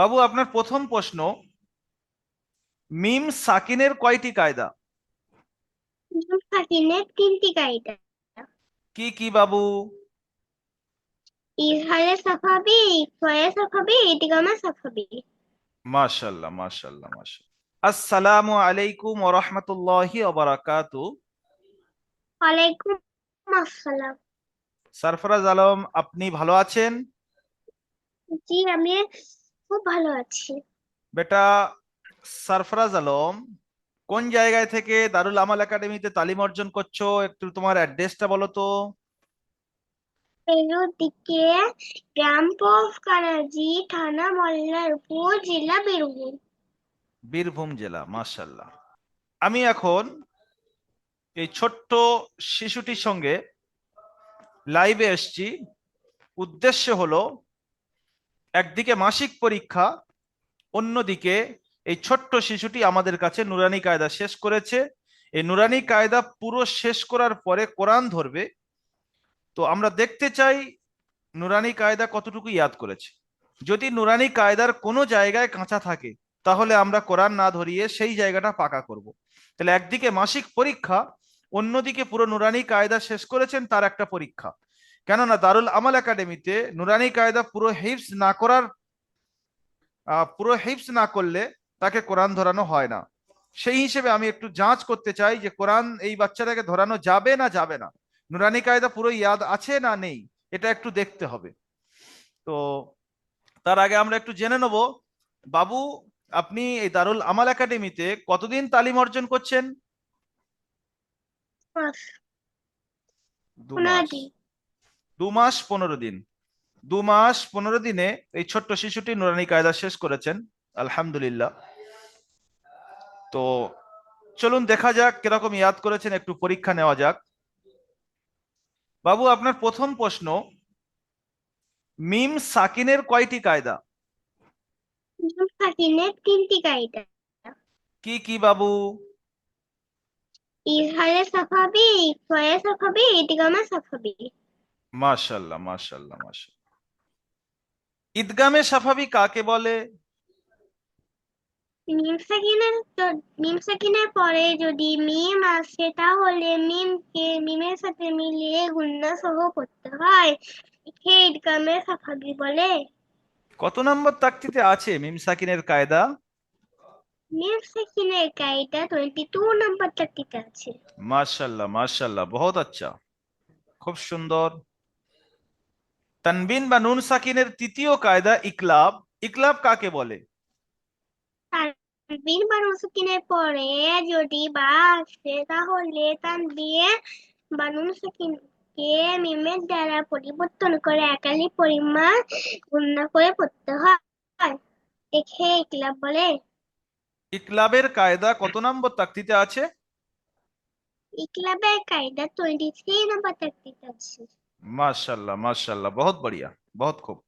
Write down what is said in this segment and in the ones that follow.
বাবু আপনার প্রথম প্রশ্ন মিম সাকিনের কয়টি কায়দা? সাকিনের তিনটি কায়দা। কি কি বাবু? ইজহারে সাফাবি ইকফায়ে সাফাবি ইদগামে সাফাবি। মাশাল্লাহ মাশাল্লাহ মাশাল্লাহ আসসালামু আলাইকুম ওয়া রাহমাতুল্লাহি ওয়া বারাকাতু। ওয়ালাইকুম আসসালাম। সরফরাজ আলম আপনি ভালো আছেন? জি আমি খুব ভালো আছি। বেটা সরফরাজ আলম কোন জায়গায় থেকে দারুল আমাল একাডেমিতে তালিম অর্জন করছ? একটু তোমার অ্যাড্রেসটা বলো তো। দিকে গ্রাম কানাজি থানা মল্লারপুর জেলা বীরভূম। বীরভূম জেলা মাশাল্লাহ আমি এখন এই ছোট্ট শিশুটির সঙ্গে লাইভে এসছি। উদ্দেশ্য হলো একদিকে মাসিক পরীক্ষা, অন্যদিকে এই ছোট্ট শিশুটি আমাদের কাছে নুরানি কায়দা শেষ করেছে। এই নুরানি কায়দা পুরো শেষ করার পরে কোরআন ধরবে। তো আমরা দেখতে চাই নুরানি কায়দা কতটুকু ইয়াদ করেছে। যদি নুরানি কায়দার কোনো জায়গায় কাঁচা থাকে, তাহলে আমরা কোরআন না ধরিয়ে সেই জায়গাটা পাকা করব। তাহলে একদিকে মাসিক পরীক্ষা, অন্যদিকে পুরো নুরানি কায়দা শেষ করেছেন তার একটা পরীক্ষা। কেননা দারুল আমাল একাডেমিতে নুরানি কায়দা পুরো হিপস না করার পুরো হিপস না করলে তাকে কোরআন ধরানো হয় না। সেই হিসেবে আমি একটু যাঞ্চ করতে চাই যে কোরআন এই বাচ্চাটাকে ধরানো যাবে না যাবে না। নুরানি কায়দা পুরো ইয়াদ আছে না নেই এটা একটু দেখতে হবে। তো তার আগে আমরা একটু জেনে নেব বাবু আপনি এই দারুল আমাল একাডেমিতে কতদিন তালিম অর্জন করছেন? দু মাস। দু মাস পনেরো দিন। দু মাস পনেরো দিনে এই ছোট্ট শিশুটি নুরানি কায়দা শেষ করেছেন আলহামদুলিল্লাহ। তো চলুন দেখা যাক কীরকম ইয়াদ করেছেন একটু পরীক্ষা নেওয়া যাক। বাবু আপনার প্রথম প্রশ্ন মিম সাকিনের কয়টি কায়দা? সাকিনের তিনটি কায়দা। কি কি বাবু? ইজহারে সাফাবি ইকফায়ে সাফাবি ইদগামে সাফাবি। মাশাল্লাহ মাশাল্লাহ মাশাল্লাহ। ঈদগামে সাফাবি কাকে বলে? মিম সাকিনের মিম সাকিনের পরে যদি মিম আসে তাহলে মিমকে মিমের সাথে মিলিয়ে গুণনা সহ পড়তে হয়। একে ইদগামে সাফাবি বলে। কত নম্বর তাকতিতে আছে মিম সাকিনের কায়দা? মিম সাকিনের কায়দা টোয়েন্টি টু নাম্বার চারটিতে আছে। মাশাল্লাহ মাশাল্লাহ বহুত আচ্ছা। খুব সুন্দর। তানবিন বা নুন সাকিনের তৃতীয় কায়দা ইকলাব। ইকলাব কাকে বলে? তানবির বা নুন সাকিনের পরে যদি বা আসে তাহলে বা নুন সাকিনকে মিমের দ্বারা পরিবর্তন করে একালি পরিমাণ গুণনা করে পড়তে হয়। একে ইকলাব বলে। ইকলাবের কায়দা কত নম্বর তাকতিতে আছে? ইকলাবের কায়দা টোয়েন্টি থ্রি নাম্বার চারটিতে আছে। মাশাল্লাহ মাশাল্লাহ বহুত বড়িয়া বহুত খুব।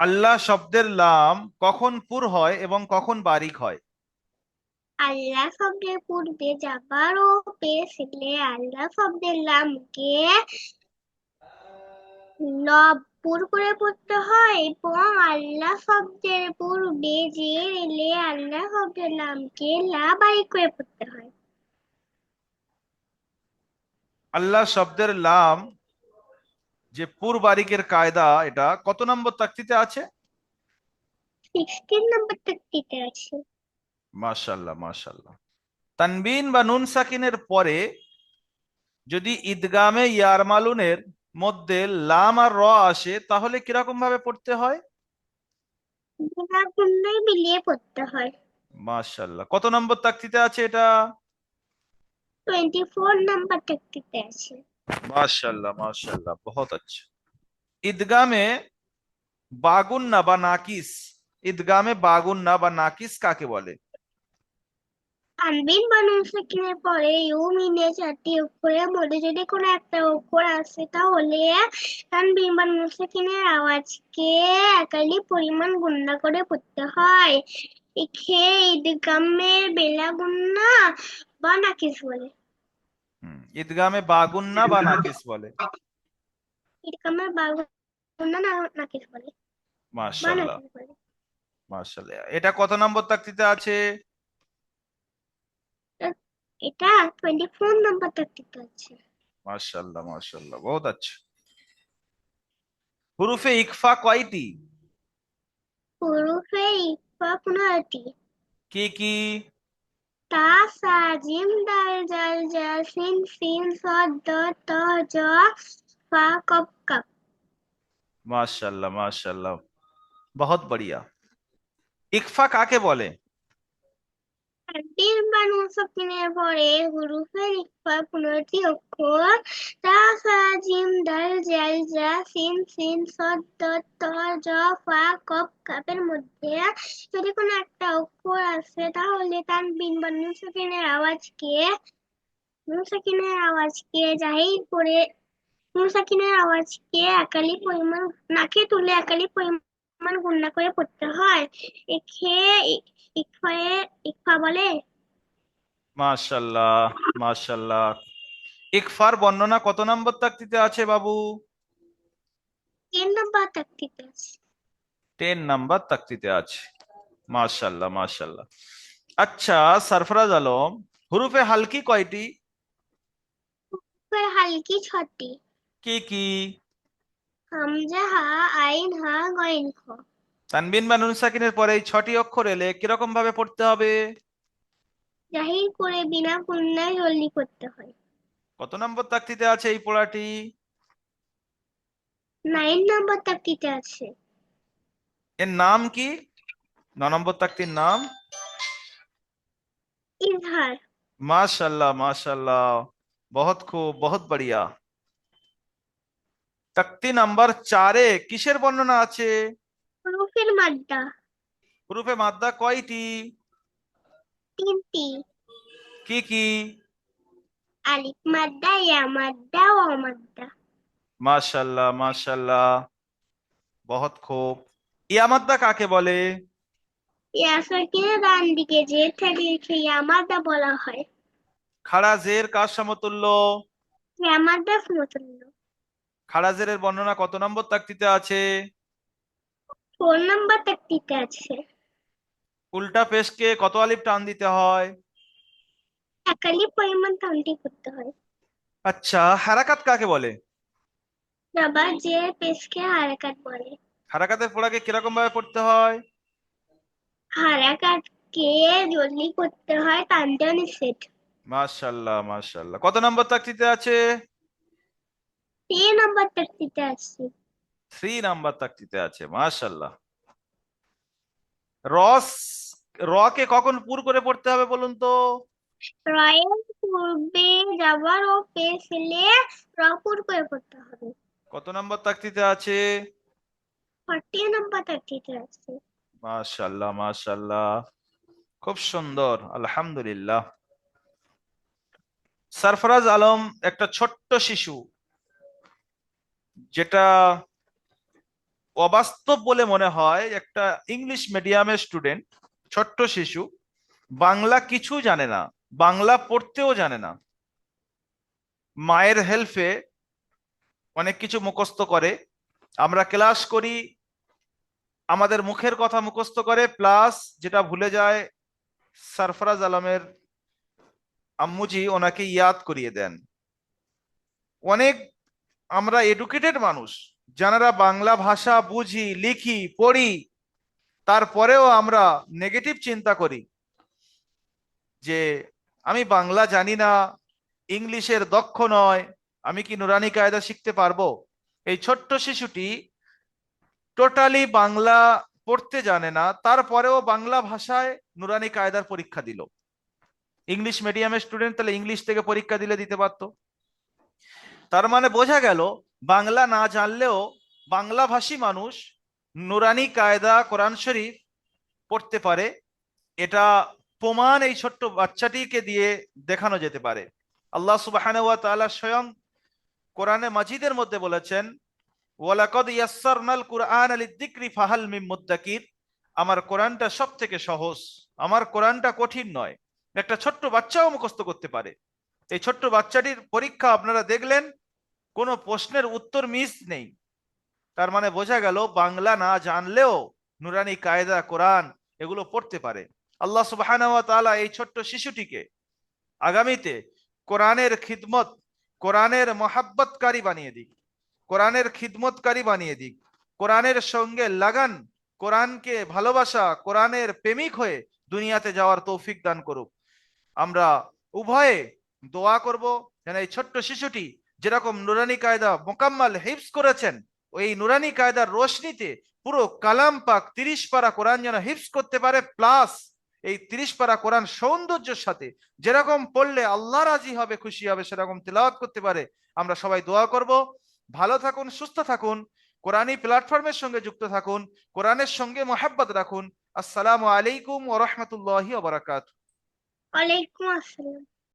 আল্লাহ শব্দের লাম কখন পুর হয় এবং কখন বারিক হয়? আল্লাহ শব্দের পূর্বে যাবার ও পেশ এলে আল্লাহ শব্দের লামকে লবপুর করে পড়তে হয় এবং আল্লাহ শব্দের পূর্বে যে এলে আল্লাহ শব্দের লামকে লা বারিক করে পড়তে হয়। আল্লাহ শব্দের লাম যে পুর বারিকের কায়দা এটা কত নম্বর তাকতিতে আছে? সিক্সটিন নাম্বার তাকতিতে আছে। তানবিন বা নুন সাকিনের পরে যদি ঈদগামে ইয়ারমালুনের মধ্যে লাম আর র আসে তাহলে কীরকম ভাবে পড়তে হয়? মিলিয়ে পড়তে হয়। কত নম্বর তাকতিতে আছে এটা? টোয়েন্টি ফোর নাম্বার তাকতিতে আছে। বহুত আচ্ছা। বা নাকিস? ঈদগামে বা নাকিস কাকে বলে? পরে মধ্যে যদি কোনো একটা আসে তাহলে তানবিন বা আওয়াজকে একালি পরিমাণ গুণনা করে পড়তে হয়। একে ঈদগামের বেলা গুণনা বা নাকিস বলে। ঈদগামে বাগুন্না বা নাকিস বলে। না নাকিস বলে। নাকিস বলে। এটা কত নম্বর তাকতিতে আছে? এটা টোয়েন্টি ফোর নাম্বার তাকতিতে আছে। মাশাল্লাহ মাশাল্লাহ বহুত আচ্ছা। হুরুফে ইকফা কয়টি? হুরুফে ইকফা পনেরোটি। কি কি? তা সা জিম দাল জাল জা সিন সিন সদ দ ত জ ফা কপ কপ মাশাল্লাহ মাশাল্লাহ বহুত বড়িয়া ইকফা কাকে তানবির বা নুন সাকিনের পরে হুরুফের ইকফা পনেরোটি অক্ষর তা সা জিম দাল জাল জা সিন সিন সদ দ ত জ ফা কপ কাপের মধ্যে যদি কোনো একটা অক্ষর আসে তাহলে তানবিন বা নুন আওয়াজকে নুন আওয়াজকে জাহির করে নুন আওয়াজকে একালি পরিমাণ নাকে তুলে একালি পরিমাণ গুণনা করে পড়তে হয় এখে ইকফায়ে ইকফা বলে? মাশাল্লাহ মাশাল্লাহ। ইকফার বর্ণনা কত নম্বর তাকতিতে আছে বাবু? তিন নম্বর তাকতিতে আছে। টেন নাম্বার তাকতিতে আছে। মাশাল্লাহ মাশাল্লাহ। আচ্ছা সরফরাজ আলম হুরুফে হালকি কয়টি? হালকি ছটি। কি কি? হামজা হা আইন হা গইন খ। তানবিন বা নুন সাকিনের পরে এই ছটি অক্ষর এলে কীরকম ভাবে পড়তে হবে? জাহির করে বিনা কন্যায় জলদি করতে হয়। কত নম্বর তাকতিতে আছে এই পোড়াটি? নাইন নম্বর তাকতিতে আছে। এর নাম কি? ন নম্বর তাকতির নাম? ইজহার। মাশাল্লাহ মাশাল্লাহ। বহুত খুব বহুত বড়িয়া। তাকতি নাম্বার চারে কিসের বর্ণনা আছে? হুরুফের মাদ্দা হুরুফে মাদ্দা কয়টি? তিনটি। কি কি? আলিফ মাদ্দা ইয়া মাদ্দা ও মাদ্দা মাশাল্লাহ মাশাল্লাহ। বহুত খুব। ইয়া মাদ্দা কাকে বলে? ইয়া সাকিনের ডান দিকে ইয়া মাদ্দা বলা হয়। খাড়া জের কার সমতুল্য? ইয়া মাদ্দা সমতুল্য। খাড়া জেরের বর্ণনা কত নম্বর তাকতিতে আছে? ফোর নম্বর তাকতিতে আছে। উল্টা পেশকে কত আলিফ টান দিতে হয়? একালি পরিমাণ কাউন্টি করতে হয়। আচ্ছা হারাকাত কাকে বলে? আবার যে পেশকে হারাকাত বলে। হারাকাতের পড়াকে কীরকম ভাবে পড়তে হয়? হারাকাতকে জলদি করতে হয় টানতেও নিষেধ মাশাল্লাহ মাশাল্লাহ। কত নম্বর তাকতিতে আছে? তিন নম্বর তাকতিতে আছে। থ্রি নাম্বার তাকতিতে আছে মাশাল্লাহ রস র কে কখন পুর করে পড়তে হবে বলুন তো? রয়ের পূর্বে যাবার ও পেছলে রপুর করে পড়তে হবে। কত নম্বর তাকতিতে আছে? ফর্টি নম্বর তাকতিতে আছে। মাশাল্লাহ মাশাল্লাহ খুব সুন্দর আলহামদুলিল্লাহ। সরফরাজ আলম একটা ছোট্ট শিশু যেটা অবাস্তব বলে মনে হয় একটা ইংলিশ মিডিয়ামের স্টুডেন্ট ছোট্ট শিশু, বাংলা কিছু জানে না, বাংলা পড়তেও জানে না। মায়ের হেল্পে অনেক কিছু মুখস্থ করে। আমরা ক্লাস করি, আমাদের মুখের কথা মুখস্থ করে প্লাস যেটা ভুলে যায়, সরফরাজ আলমের আম্মুজি ওনাকে ইয়াদ করিয়ে দেন। অনেক আমরা এডুকেটেড মানুষ। যারা বাংলা ভাষা বুঝি, লিখি, পড়ি, তারপরেও আমরা নেগেটিভ চিন্তা করি। যে আমি বাংলা জানি না, ইংলিশের দক্ষ নয়, আমি কি নুরানি কায়দা শিখতে পারব? এই ছোট্ট শিশুটি টোটালি বাংলা পড়তে জানে না, তারপরেও বাংলা ভাষায় নুরানি কায়দার পরীক্ষা দিল। ইংলিশ মিডিয়ামের স্টুডেন্ট তাহলে ইংলিশ থেকে পরীক্ষা দিলে দিতে পারতো। তার মানে বোঝা গেল বাংলা না জানলেও বাংলা ভাষী মানুষ নুরানি কায়দা কোরআন শরীফ পড়তে পারে। এটা প্রমাণ এই ছোট্ট বাচ্চাটিকে দিয়ে দেখানো যেতে পারে। আল্লাহ তাআলা স্বয়ং কোরআনে মাজিদের মধ্যে বলেছেন, ওয়ালাকাদ ইয়াসসারনাল কুরআন লিযিকরি ফাহাল মিন মুদ্দাকির। আমার কোরআনটা সব থেকে সহজ, আমার কোরআনটা কঠিন নয়। একটা ছোট্ট বাচ্চাও মুখস্থ করতে পারে। এই ছোট্ট বাচ্চাটির পরীক্ষা আপনারা দেখলেন কোনো প্রশ্নের উত্তর মিস নেই। তার মানে বোঝা গেল বাংলা না জানলেও নুরানি কায়দা, কোরআন এগুলো পড়তে পারে। আল্লাহ সুবহানাহু ওয়া এই ছোট্ট শিশুটিকে আগামীতে কোরআনের খিদমত, কোরআনের মহাব্বতকারী বানিয়ে দিক। কোরআনের খিদমতকারী বানিয়ে দিক। কোরআনের সঙ্গে লাগান, কোরআনকে ভালোবাসা, কোরআনের প্রেমিক হয়ে দুনিয়াতে যাওয়ার তৌফিক দান করুক। আমরা উভয়ে দোয়া করব। যেন এই ছোট্ট শিশুটি যেরকম নুরানি কায়দা মোকাম্মাল হিফস করেছেন, ওই নুরানি কায়দার রোশনিতে পুরো কালাম পাক তিরিশ পারা কোরআন যেন হিফস করতে পারে প্লাস এই তিরিশ পারা কোরআন সৌন্দর্যের সাথে যেরকম পড়লে আল্লাহ রাজি হবে, খুশি হবে, সেরকম তেলাওয়াত করতে পারে, আমরা সবাই দোয়া করব। ভালো থাকুন, সুস্থ থাকুন কোরআনী প্ল্যাটফর্মের সঙ্গে যুক্ত থাকুন, কোরআনের সঙ্গে মোহাব্বত রাখুন। আসসালামু আলাইকুম ওয়া রাহমাতুল্লাহি ওয়া বারাকাতুহু। ওয়ালাইকুম আসসালাম।